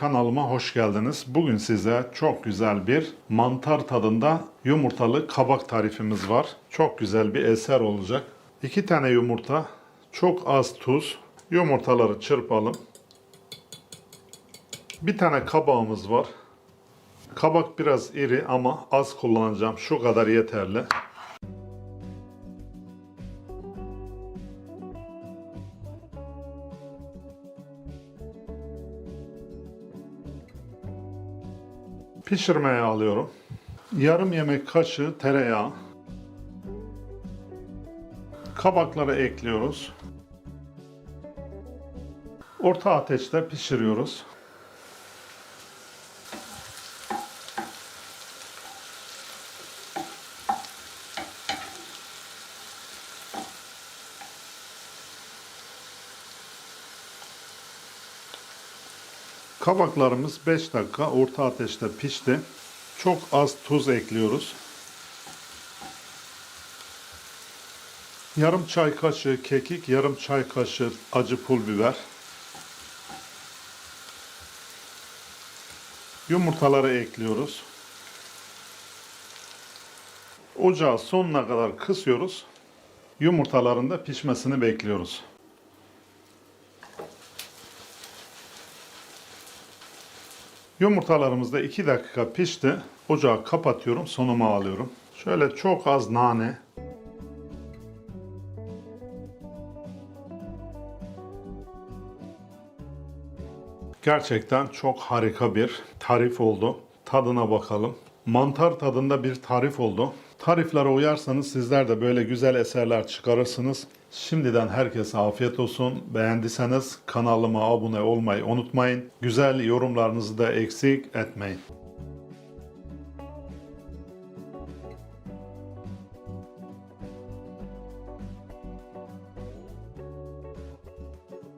Kanalıma hoş geldiniz. Bugün size çok güzel bir mantar tadında yumurtalı kabak tarifimiz var. Çok güzel bir eser olacak. İki tane yumurta, çok az tuz. Yumurtaları çırpalım. Bir tane kabağımız var. Kabak biraz iri ama az kullanacağım. Şu kadar yeterli. Pişirmeye alıyorum. Yarım yemek kaşığı tereyağı. Kabakları ekliyoruz. Orta ateşte pişiriyoruz. Kabaklarımız 5 dakika orta ateşte pişti. Çok az tuz ekliyoruz. Yarım çay kaşığı kekik, yarım çay kaşığı acı pul biber. Yumurtaları ekliyoruz. Ocağı sonuna kadar kısıyoruz. Yumurtaların da pişmesini bekliyoruz. Yumurtalarımız da 2 dakika pişti. Ocağı kapatıyorum, sonuma alıyorum. Şöyle çok az nane. Gerçekten çok harika bir tarif oldu. Tadına bakalım. Mantar tadında bir tarif oldu. Tariflere uyarsanız sizler de böyle güzel eserler çıkarırsınız. Şimdiden herkese afiyet olsun. Beğendiyseniz kanalıma abone olmayı unutmayın. Güzel yorumlarınızı da eksik etmeyin.